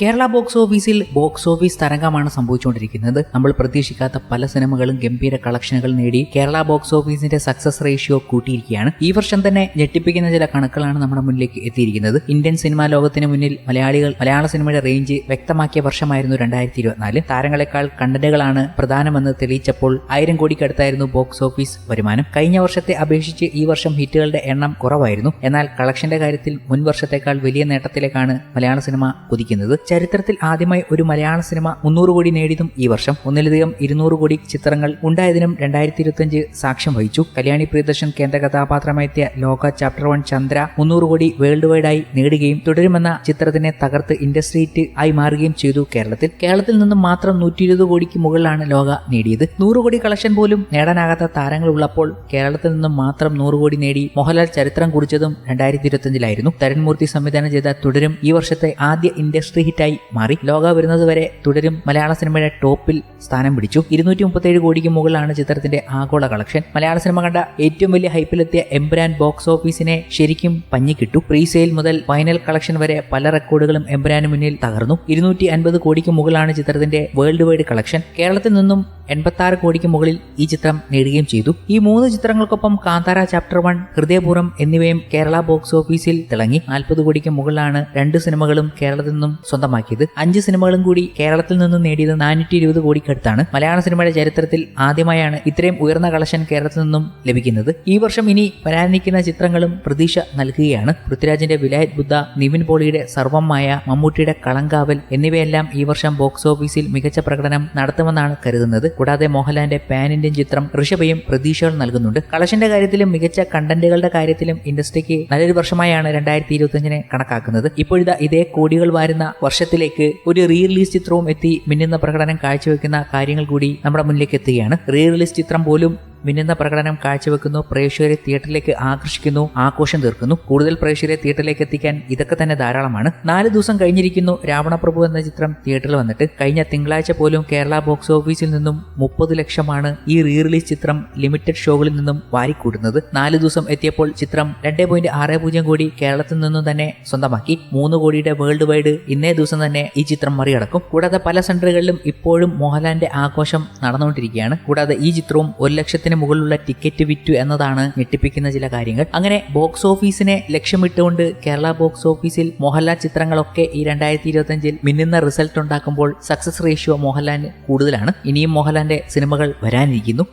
Kerala box ഓഫീസിൽ box office തരംഗമാണ് സംഭവിച്ചുകൊണ്ടിരിക്കുന്നത്. നമ്മൾ പ്രതീക്ഷിക്കാത്ത പല സിനിമകളും ഗംഭീര കളക്ഷനുകൾ നേടി കേരള ബോക്സ് ഓഫീസിന്റെ സക്സസ് റേഷ്യോ കൂട്ടിയിരിക്കുകയാണ്. ഈ വർഷം തന്നെ ഞെട്ടിപ്പിക്കുന്ന ചില കണക്കുകളാണ് നമ്മുടെ മുന്നിലേക്ക് എത്തിയിരിക്കുന്നത്. ഇന്ത്യൻ സിനിമാ ലോകത്തിന് മുന്നിൽ മലയാളികൾ മലയാള സിനിമയുടെ റേഞ്ച് വ്യക്തമാക്കിയ വർഷമായിരുന്നു രണ്ടായിരത്തി ഇരുപത്തിനാല് താരങ്ങളെക്കാൾ കണ്ടന്റുകളാണ് പ്രധാനമെന്ന് തെളിയിച്ചപ്പോൾ ആയിരം കോടിക്കടുത്തായിരുന്നു ബോക്സ് ഓഫീസ് വരുമാനം. കഴിഞ്ഞ വർഷത്തെ അപേക്ഷിച്ച് ഈ വർഷം ഹിറ്റുകളുടെ എണ്ണം കുറവായിരുന്നു. എന്നാൽ കളക്ഷന്റെ കാര്യത്തിൽ മുൻ വർഷത്തേക്കാൾ വലിയ നേട്ടത്തിലേക്കാണ് മലയാള സിനിമ കുതിക്കുന്നത്. ചരിത്രത്തിൽ ആദ്യമായി ഒരു മലയാള സിനിമ മുന്നൂറ് കോടി നേടിയതും ഈ വർഷം ഒന്നിലധികം ഇരുന്നൂറ് കോടി ചിത്രങ്ങൾ ഉണ്ടായതിനും രണ്ടായിരത്തി ഇരുപത്തിയഞ്ച് സാക്ഷ്യം വഹിച്ചു. കല്യാണി പ്രിയദർശൻ കേന്ദ്ര കഥാപാത്രമായെത്തിയ ലോക ചാപ്റ്റർ വൺ ചന്ദ്ര മുന്നൂറ് കോടി വേൾഡ് വൈഡായി നേടുകയും തുടരുമെന്ന ചിത്രത്തിനെ തകർത്ത് ഇൻഡസ്ട്രീറ്റ് ആയി മാറുകയും ചെയ്തു കേരളത്തിൽ. കേരളത്തിൽ നിന്നും മാത്രം നൂറ്റി ഇരുപത് കോടിക്ക് മുകളിലാണ് ലോക നേടിയത്. നൂറ് കോടി കളക്ഷൻ പോലും നേടാനാകാത്ത താരങ്ങൾ ഉള്ളപ്പോൾ കേരളത്തിൽ നിന്നും മാത്രം നൂറ് കോടി നേടി മോഹൻലാൽ ചരിത്രം കുറിച്ചതും രണ്ടായിരത്തി ഇരുപത്തിയഞ്ചിലായിരുന്നു തരൺമൂർത്തി സംവിധാനം ചെയ്ത തുടരും ഈ വർഷത്തെ ആദ്യ ഇൻഡസ്ട്രി ഹിറ്റായി മാറി. ലോക വരുന്നത് വരെ തുടരും. മലയാള സിനിമയുടെ ടോപ്പിൽ സ്ഥാനം പിടിച്ചു. ഇരുന്നൂറ്റി മുപ്പത്തേഴ് കോടിക്ക് മുകളിലാണ് ചിത്രത്തിന്റെ ആഗോള കളക്ഷൻ. മലയാള സിനിമ കണ്ട ഏറ്റവും വലിയ ഹൈപ്പിലെത്തിയ എംബ്രാൻ ബോക്സ് ഓഫീസിനെ ശരിക്കും പഞ്ഞിക്കിട്ടു. പ്രീ സെയിൽ മുതൽ ഫൈനൽ കളക്ഷൻ വരെ പല റെക്കോർഡുകളും എംബ്രാന് മുന്നിൽ തകർന്നു. ഇരുന്നൂറ്റി അൻപത് കോടിക്ക് മുകളിലാണ് ചിത്രത്തിന്റെ വേൾഡ് വൈഡ് കളക്ഷൻ. കേരളത്തിൽ നിന്നും എൺപത്തി ആറ് കോടിക്ക് മുകളിൽ ഈ ചിത്രം നേടുകയും ചെയ്തു. ഈ മൂന്ന് ചിത്രങ്ങൾക്കൊപ്പം കാന്താര ചാപ്റ്റർ വൺ ഹൃദയപൂർവം എന്നിവയും കേരള ബോക്സ് ഓഫീസിൽ തിളങ്ങി. നാൽപ്പത് കോടിക്ക് മുകളിലാണ് രണ്ട് സിനിമകളും കേരളത്തിൽ നിന്നും സ്വന്തമാക്കിയത്. അഞ്ച് സിനിമകളും കൂടി കേരളത്തിൽ നിന്നും നേടിയത് നാനൂറ്റി ഇരുപത് കോടിക്കടുത്താണ്. മലയാള സിനിമയുടെ ചരിത്രത്തിൽ ആദ്യമായാണ് ഇത്രയും ഉയർന്ന കളക്ഷൻ കേരളത്തിൽ നിന്നും ലഭിക്കുന്നത്. ഈ വർഷം ഇനി വരാനിരിക്കുന്ന ചിത്രങ്ങളും പ്രതീക്ഷ നൽകുകയാണ്. പൃഥ്വിരാജിന്റെ വിലായത് ബുദ്ധ നിവിൻ പോളിയുടെ സർവമായ മമ്മൂട്ടിയുടെ കളങ്കാവൽ എന്നിവയെല്ലാം ഈ വർഷം ബോക്സ് ഓഫീസിൽ മികച്ച പ്രകടനം നടത്തുമെന്നാണ് കരുതുന്നത്. കൂടാതെ മോഹൻലാലിന്റെ പാൻ ഇന്ത്യൻ ചിത്രം ഋഷഭയും പ്രതീക്ഷകൾ നൽകുന്നുണ്ട്. കളക്ഷന്റെ കാര്യത്തിലും മികച്ച കണ്ടന്റുകളുടെ കാര്യത്തിലും ഇൻഡസ്ട്രിക്ക് നല്ലൊരു വർഷമായാണ് രണ്ടായിരത്തി ഇരുപത്തിയഞ്ചിനെ കണക്കാക്കുന്നത്. ഇപ്പോഴിതാ ഇതേ കോടികൾ വാരുന്ന വർഷത്തിലേക്ക് ഒരു റീ റിലീസ് ചിത്രവും എത്തി മിന്നുന്ന പ്രകടനം കാഴ്ചവെക്കുന്ന കാര്യങ്ങൾ കൂടി നമ്മുടെ മുന്നിലേക്ക് എത്തുകയാണ്. റീ റിലീസ് ചിത്രം പോലും മിന്നുന്ന പ്രകടനം കാഴ്ചവെക്കുന്നു പ്രേക്ഷകരെ തിയേറ്ററിലേക്ക് ആകർഷിക്കുന്നു ആഘോഷം തീർക്കുന്നു. കൂടുതൽ പ്രേക്ഷകരെ തിയേറ്ററിലേക്ക് എത്തിക്കാൻ ഇതൊക്കെ തന്നെ ധാരാളമാണ്. നാല് ദിവസം കഴിഞ്ഞിരിക്കുന്നു രാവണപ്രഭു എന്ന ചിത്രം തിയേറ്ററിൽ വന്നിട്ട്. കഴിഞ്ഞ തിങ്കളാഴ്ച പോലും കേരള ബോക്സ് ഓഫീസിൽ നിന്നും മുപ്പത് ലക്ഷമാണ് ഈ റീ റിലീസ് ചിത്രം ലിമിറ്റഡ് ഷോകളിൽ നിന്നും വാരിക്കൂട്ടുന്നത്. നാല് ദിവസം എത്തിയപ്പോൾ ചിത്രം രണ്ടേ പോയിന്റ് ആറ് പൂജ്യം കോടി കേരളത്തിൽ നിന്നും തന്നെ സ്വന്തമാക്കി. മൂന്ന് കോടിയുടെ വേൾഡ് വൈഡ് ഇന്നേ ദിവസം തന്നെ ഈ ചിത്രം മറികടക്കും. കൂടാതെ പല സെന്ററുകളിലും ഇപ്പോഴും മോഹൻലാലിന്റെ ആഘോഷം നടന്നുകൊണ്ടിരിക്കുകയാണ്. കൂടാതെ ഈ ചിത്രവും ഒരു ലക്ഷത്തിന് ലക്ഷത്തിന് മുകളിലുള്ള ടിക്കറ്റ് വിറ്റു എന്നതാണ് ഞെട്ടിപ്പിക്കുന്ന ചില കാര്യങ്ങൾ. അങ്ങനെ ബോക്സ് ഓഫീസിനെ ലക്ഷ്യമിട്ടുകൊണ്ട് കേരള ബോക്സ് ഓഫീസിൽ മോഹൻലാൽ ചിത്രങ്ങളൊക്കെ ഈ രണ്ടായിരത്തി ഇരുപത്തിയഞ്ചിൽ മിന്നുന്ന റിസൾട്ട് ഉണ്ടാക്കുമ്പോൾ സക്സസ് റേഷ്യോ മോഹൻലാലിന് കൂടുതലാണ്. ഇനിയും മോഹൻലാലിന്റെ സിനിമകൾ വരാനിരിക്കുന്നു.